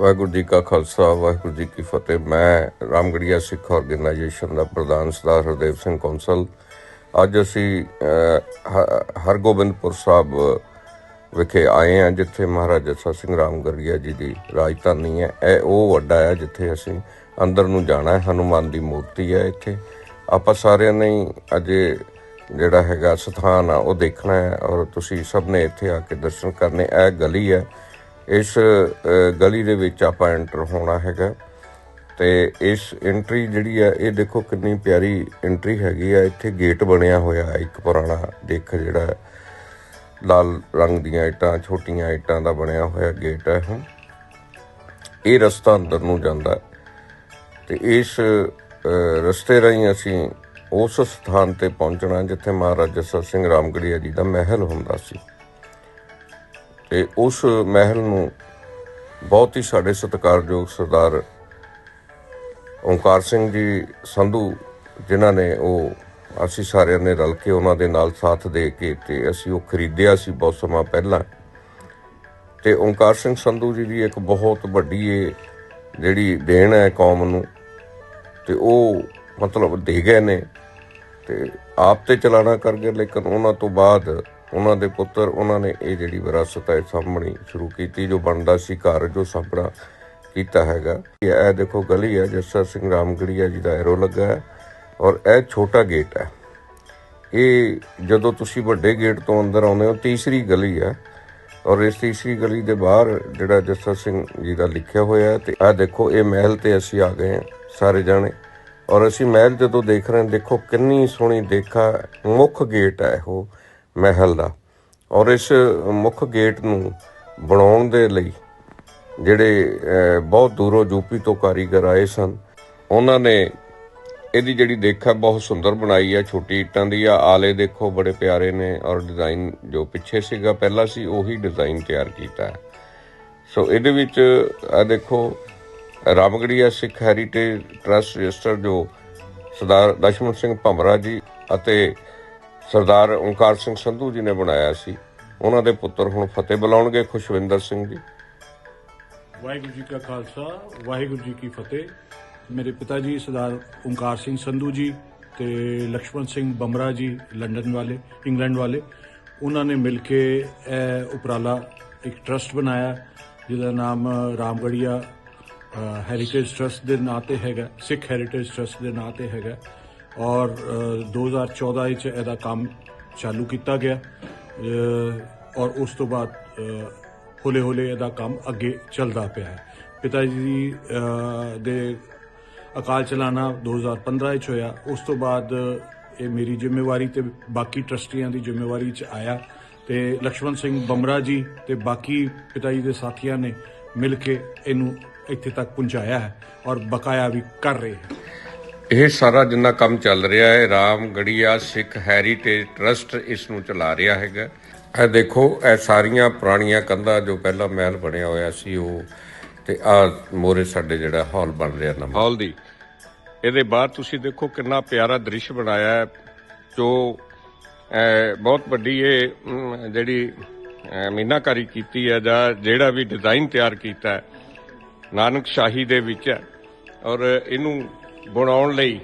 ਵਾਹਿਗੁਰੂ ਜੀ ਕਾ ਖਾਲਸਾ, ਵਾਹਿਗੁਰੂ ਜੀ ਕੀ ਫਤਿਹ। ਮੈਂ ਰਾਮਗੜੀਆ ਸਿੱਖ ਆਰਗੇਨਾਈਜੇਸ਼ਨ ਦਾ ਪ੍ਰਧਾਨ ਸਰਦਾਰ ਹਰਦੇਵ ਸਿੰਘ ਕੌਂਸਲ। ਅੱਜ ਅਸੀਂ ਹ- ਹਰਗੋਬਿੰਦਪੁਰ ਸਾਹਿਬ ਵਿਖੇ ਆਏ ਹਾਂ, ਜਿੱਥੇ ਮਹਾਰਾਜਾ ਜੱਸਾ ਸਿੰਘ ਰਾਮਗੜੀਆ ਜੀ ਦੀ ਰਾਜਧਾਨੀ ਹੈ। ਇਹ ਉਹ ਵੱਡਾ ਹੈ ਜਿੱਥੇ ਅਸੀਂ ਅੰਦਰ ਨੂੰ ਜਾਣਾ ਹੈ। ਹਨੂਮਾਨ ਦੀ ਮੂਰਤੀ ਹੈ ਇੱਥੇ। ਆਪਾਂ ਸਾਰਿਆਂ ਨੇ ਅਜੇ ਜਿਹੜਾ ਹੈਗਾ ਸਥਾਨ ਆ, ਉਹ ਦੇਖਣਾ ਹੈ ਔਰ ਤੁਸੀਂ ਸਭ ਨੇ ਇੱਥੇ ਆ ਕੇ ਦਰਸ਼ਨ ਕਰਨੇ। ਇਹ ਗਲੀ ਹੈ। ਇਸ ਗਲੀ ਦੇ ਵਿੱਚ ਆਪਾਂ ਐਂਟਰ ਹੋਣਾ ਹੈਗਾ। ਤੇ ਇਸ ਐਂਟਰੀ ਜਿਹੜੀ ਆ, ਇਹ ਦੇਖੋ ਕਿੰਨੀ ਪਿਆਰੀ ਐਂਟਰੀ ਹੈਗੀ ਆ। ਇੱਥੇ ਗੇਟ ਬਣਿਆ ਹੋਇਆ, ਇੱਕ ਪੁਰਾਣਾ ਦੇਖ ਜਿਹੜਾ ਲਾਲ ਰੰਗ ਦੀਆਂ ਇੱਟਾਂ, ਛੋਟੀਆਂ ਇੱਟਾਂ ਦਾ ਬਣਿਆ ਹੋਇਆ ਗੇਟ ਹੈ ਹੁਣ ਇਹ ਰਸਤਾ ਅੰਦਰ ਨੂੰ ਜਾਂਦਾ। ਹੈ ਤੇ ਇਸ ਰਸਤੇ ਰਾਹੀਂ ਅਸੀਂ ਉਸ ਸਥਾਨ ਤੇ ਪਹੁੰਚਣਾ, ਜਿੱਥੇ ਮਹਾਰਾਜਾ ਜੱਸਾ ਸਿੰਘ ਰਾਮਗੜੀਆ ਜੀ ਦਾ ਮਹਿਲ ਹੁੰਦਾ ਸੀ। ਤੇ ਉਸ ਮਹਿਲ ਨੂੰ ਬਹੁਤ ਹੀ ਸਾਡੇ ਸਤਿਕਾਰਯੋਗ ਸਰਦਾਰ ਓਂਕਾਰ ਸਿੰਘ ਜੀ ਸੰਧੂ ਜਿਨ੍ਹਾਂ ਨੇ ਉਹ ਅਸੀਂ ਸਾਰਿਆਂ ਨੇ ਰਲ ਕੇ ਉਹਨਾਂ ਦੇ ਨਾਲ ਸਾਥ ਦੇ ਕੇ ਤੇ ਅਸੀਂ ਉਹ ਖਰੀਦਿਆ ਸੀ ਬਹੁਤ ਸਮਾਂ ਪਹਿਲਾਂ। ਤੇ ਓਂਕਾਰ ਸਿੰਘ ਸੰਧੂ ਜੀ ਦੀ ਇੱਕ ਬਹੁਤ ਵੱਡੀ ਇਹ ਜਿਹੜੀ ਦੇਣ ਹੈ ਕੌਮ ਨੂੰ, ਤੇ ਉਹ ਮਤਲਬ ਦੇ ਗਏ ਨੇ ਤੇ ਆਪ ਤੇ ਚਲਾਣਾ ਕਰ ਗਏ, ਲੇਕਿਨ ਉਹਨਾਂ ਤੋਂ ਬਾਅਦ ਉਹਨਾਂ ਦੇ ਪੁੱਤਰ, ਉਹਨਾਂ ਨੇ ਇਹ ਜਿਹੜੀ ਵਿਰਾਸਤ ਹੈ ਸਾਂਭਣੀ ਸ਼ੁਰੂ ਕੀਤੀ, ਜੋ ਬਣਦਾ ਸੀ ਘਰ, ਜੋ ਸਾਂਭਣਾ ਕੀਤਾ ਹੈਗਾ। ਇਹ ਇਹ ਦੇਖੋ ਗਲੀ ਹੈ, ਜੱਸਾ ਸਿੰਘ ਰਾਮਗੜੀਆ ਜੀ ਦਾ ਐਰੋ ਲੱਗਾ ਹੈ ਔਰ ਇਹ ਛੋਟਾ ਗੇਟ ਹੈ। ਇਹ ਜਦੋਂ ਤੁਸੀਂ ਵੱਡੇ ਗੇਟ ਤੋਂ ਅੰਦਰ ਆਉਂਦੇ ਹੋ, ਤੀਸਰੀ ਗਲੀ ਹੈ ਔਰ ਇਸ ਤੀਸਰੀ ਗਲੀ ਦੇ ਬਾਹਰ ਜਿਹੜਾ ਜੱਸਾ ਸਿੰਘ ਜੀ ਦਾ ਲਿਖਿਆ ਹੋਇਆ ਹੈ ਤੇ ਆ ਦੇਖੋ, ਇਹ ਮਹਿਲ ਤੇ ਅਸੀਂ ਆ ਗਏ ਹਾਂ ਸਾਰੇ ਜਾਣੇ ਔਰ ਅਸੀਂ ਮਹਿਲ ਜਦੋਂ ਦੇਖ ਰਹੇ ਹਾਂ, ਦੇਖੋ ਕਿੰਨੀ ਸੋਹਣੀ ਦੇਖਾ ਮੁੱਖ ਗੇਟ ਹੈ ਉਹ। ਮਹਿਲ ਦਾ ਔਰ ਇਸ ਮੁੱਖ ਗੇਟ ਨੂੰ ਬਣਾਉਣ ਦੇ ਲਈ ਜਿਹੜੇ ਬਹੁਤ ਦੂਰੋਂ ਯੂਪੀ ਤੋਂ ਕਾਰੀਗਰ ਆਏ ਸਨ, ਉਹਨਾਂ ਨੇ ਇਹਦੀ ਜਿਹੜੀ ਦੇਖ ਹੈ ਬਹੁਤ ਸੁੰਦਰ ਬਣਾਈ ਹੈ ਛੋਟੀ ਇੱਟਾਂ ਦੀ ਆ, ਆਲੇ ਦੇਖੋ ਬੜੇ ਪਿਆਰੇ ਨੇ ਔਰ ਡਿਜ਼ਾਈਨ ਜੋ ਪਿੱਛੇ ਸੀਗਾ, ਪਹਿਲਾਂ ਸੀ, ਉਹੀ ਡਿਜ਼ਾਈਨ ਤਿਆਰ ਕੀਤਾ ਹੈ। ਸੋ ਇਹਦੇ ਵਿੱਚ ਆ ਦੇਖੋ, Ramgarhia Sikh heritage trust register ਜੋ ਸਰਦਾਰ ਦਸ਼ਮਨ ਸਿੰਘ ਭਮਰਾ ਜੀ ਅਤੇ ਸਰਦਾਰ ਓਮਕਾਰ ਸਿੰਘ ਸੰਧੂ ਜੀ ਨੇ ਬਣਾਇਆ ਸੀ। ਉਹਨਾਂ ਦੇ ਪੁੱਤਰ ਹੁਣ ਫਤਿਹ ਬੁਲਾਉਣਗੇ ਖੁਸ਼ਵਿੰਦਰ ਸਿੰਘ ਜੀ। ਵਾਹਿਗੁਰੂ ਜੀ ਕਾ ਖਾਲਸਾ, ਵਾਹਿਗੁਰੂ ਜੀ ਕੀ ਫਤਿਹ। ਮੇਰੇ ਪਿਤਾ ਜੀ ਸਰਦਾਰ ਓਮਕਾਰ ਸਿੰਘ ਸੰਧੂ ਜੀ ਤੇ ਲక్ష్మణ ਸਿੰਘ ਬਮਰਾ ਜੀ ਲੰਡਨ ਵਾਲੇ, ਇੰਗਲੈਂਡ ਵਾਲੇ। ਉਹਨਾਂ ਨੇ ਮਿਲ ਕੇ ਇਹ ਉਪਰਾਲਾ ਇੱਕ ਟਰਸਟ ਬਣਾਇਆ, ਜਿਹਦਾ ਨਾਮ ਰਾਮਗੜੀਆ ਹੈਰੀਟੇਜ ਟਰਸਟ ਦੇ ਨਾਂ ਤੇ ਹੈਗਾ, ਸਿੱਖ ਹੈਰੀਟੇਜ ਟਰਸਟ ਦੇ ਨਾਂ ਤੇ ਹੈਗਾ। ਔਰ 2014 ਵਿੱਚ ਇਹਦਾ ਕੰਮ ਚਾਲੂ ਕੀਤਾ ਗਿਆ। ਔਰ ਉਸ ਤੋਂ ਬਾਅਦ ਹੌਲੇ ਹੌਲੇ ਇਹਦਾ ਕੰਮ ਅੱਗੇ ਚੱਲਦਾ ਪਿਆ ਹੈ। ਪਿਤਾ ਜੀ ਦੇ ਅਕਾਲ ਚਲਾਣਾ 2015 ਵਿੱਚ ਹੋਇਆ। ਉਸ ਤੋਂ ਬਾਅਦ ਇਹ ਮੇਰੀ ਜ਼ਿੰਮੇਵਾਰੀ ਤੇ ਬਾਕੀ ਟਰਸਟੀਆਂ ਦੀ ਜ਼ਿੰਮੇਵਾਰੀ 'ਚ ਆਇਆ ਤੇ ਲਕਸ਼ਮਣ ਸਿੰਘ ਬੰਮਰਾ ਜੀ ਤੇ ਬਾਕੀ ਪਿਤਾ ਜੀ ਦੇ ਸਾਥੀਆਂ ਨੇ ਮਿਲ ਕੇ ਇਹਨੂੰ ਇੱਥੇ ਤੱਕ ਪਹੁੰਚਾਇਆ ਹੈ ਔਰ ਬਕਾਇਆ ਵੀ ਕਰ ਰਹੇ ਹਨ ਇਹ ਸਾਰਾ ਜਿੰਨਾ ਕੰਮ ਚੱਲ ਰਿਹਾ ਹੈ ਰਾਮਗੜੀਆ ਸਿੱਖ ਹੈਰੀਟੇਜ ਟਰਸਟ ਇਸ ਨੂੰ ਚਲਾ ਰਿਹਾ ਹੈਗਾ। ਇਹ ਦੇਖੋ, ਇਹ ਸਾਰੀਆਂ ਪੁਰਾਣੀਆਂ ਕੰਧਾਂ ਜੋ ਪਹਿਲਾਂ ਮਹਿਲ ਬਣਿਆ ਹੋਇਆ ਸੀ ਉਹ, ਤੇ ਆ ਮੋਰੇ ਸਾਡੇ ਜਿਹੜਾ ਹਾਲ ਬਣ ਰਿਹਾ ਨਵਾਂ। ਹਾਲ ਦੀ। ਇਹਦੇ ਬਾਅਦ ਤੁਸੀਂ ਦੇਖੋ ਕਿੰਨਾ ਪਿਆਰਾ ਦ੍ਰਿਸ਼ ਬਣਾਇਆ ਹੈ, ਜੋ ਬਹੁਤ ਵੱਡੀ ਇਹ ਜਿਹੜੀ ਮੀਨਾਕਾਰੀ ਕੀਤੀ ਹੈ ਜਾਂ ਜਿਹੜਾ ਵੀ ਡਿਜ਼ਾਈਨ ਤਿਆਰ ਕੀਤਾ ਹੈ ਨਾਨਕ ਸ਼ਾਹੀ ਦੇ ਵਿੱਚ ਹੈ। ਔਰ ਇਹਨੂੰ ਬਣਾਉਣ ਲਈ,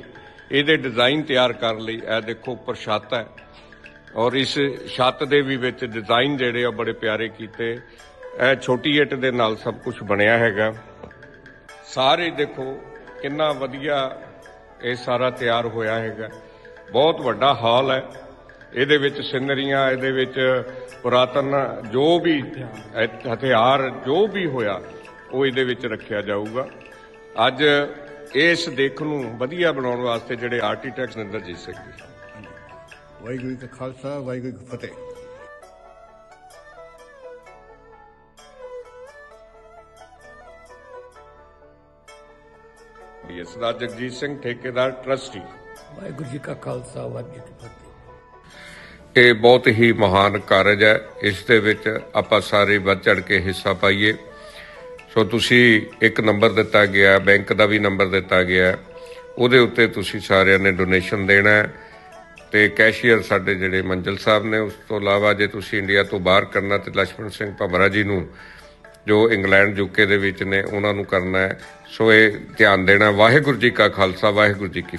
ਇਹਦੇ ਡਿਜ਼ਾਈਨ ਤਿਆਰ ਕਰਨ ਲਈ। ਇਹ ਦੇਖੋ ਉੱਪਰ ਛੱਤ ਹੈ। ਔਰ ਇਸ ਛੱਤ ਦੇ ਵੀ ਵਿੱਚ ਡਿਜ਼ਾਈਨ ਜਿਹੜੇ ਆ ਬੜੇ ਪਿਆਰੇ ਕੀਤੇ। ਇਹ ਛੋਟੀ ਇੱਟ ਦੇ ਨਾਲ ਸਭ ਕੁਝ ਬਣਿਆ ਹੈਗਾ। ਸਾਰੇ ਦੇਖੋ ਕਿੰਨਾ ਵਧੀਆ ਇਹ ਸਾਰਾ ਤਿਆਰ ਹੋਇਆ ਹੈਗਾ। ਬਹੁਤ ਵੱਡਾ ਹਾਲ ਹੈ। ਇਹਦੇ ਵਿੱਚ ਸਿਨਰੀਆਂ, ਇਹਦੇ ਵਿੱਚ ਪੁਰਾਤਨ ਜੋ ਵੀ ਹਥਿਆਰ ਜੋ ਵੀ ਹੋਇਆ, ਉਹ ਇਹਦੇ ਵਿੱਚ ਰੱਖਿਆ ਜਾਊਗਾ। ਅੱਜ ਇਸ ਦੇਖ ਨੂੰ ਵਧੀਆ ਬਣਾਉਣ ਵਾਸਤੇ ਜਿਹੜੇ ਆਰਕੀਟੈਕਟਸ ਨਿੰਦਰਜੀਤ ਸਿੰਘ ਜੀ। ਵਾਹਿਗੁਰੂ ਜੀ ਕਾ ਖਾਲਸਾ ਵਾਹਿਗੁਰੂ ਕੀ ਫਤਿਹ। ਇਹ ਸਰਦਾਰ ਜਗਜੀਤ ਸਿੰਘ ਠੇਕੇਦਾਰ ਟਰਸਟੀ ਵਾਹਿਗੁਰੂ ਜੀ ਕਾ ਖਾਲਸਾ ਵਾਹਿਗੁਰੂ ਜੀ ਕੀ ਫਤਿਹ। ਇਹ ਬਹੁਤ ਹੀ ਮਹਾਨ ਕਾਰਜ ਹੈ। ਇਸ ਦੇ ਵਿੱਚ ਆਪਾਂ ਸਾਰੇ ਵੱਧ ਚੜ ਕੇ ਹਿੱਸਾ ਪਾਈਏ। ਸੋ ਤੁਸੀਂ ਇੱਕ ਨੰਬਰ ਦਿੱਤਾ ਗਿਆ ਬੈਂਕ ਦਾ ਵੀ ਨੰਬਰ ਦਿੱਤਾ ਗਿਆ ਉਹਦੇ ਉੱਤੇ ਤੁਸੀਂ ਸਾਰਿਆਂ ਨੇ ਡੋਨੇਸ਼ਨ ਦੇਣਾ ਹੈ ਤੇ ਕੈਸ਼ੀਅਰ ਸਾਡੇ ਜਿਹੜੇ ਮੰਜਲ ਸਾਹਿਬ ਨੇ, ਉਸ ਤੋਂ ਇਲਾਵਾ ਜੇ ਤੁਸੀਂ ਇੰਡੀਆ ਤੋਂ ਬਾਹਰ ਕਰਨਾ ਤੇ ਲక్ష్మణ ਸਿੰਘ ਭਵਰਾ ਜੀ ਨੂੰ, ਜੋ ਇੰਗਲੈਂਡ ਯੂਕੇ ਦੇ ਵਿੱਚ ਨੇ, ਉਹਨਾਂ ਨੂੰ ਕਰਨਾ ਹੈ। ਸੋ ਇਹ ਧਿਆਨ ਦੇਣਾ ਵਾਹਿਗੁਰੂ ਜੀ ਕਾ ਖਾਲਸਾ, ਵਾਹਿਗੁਰੂ ਜੀ ਕੀ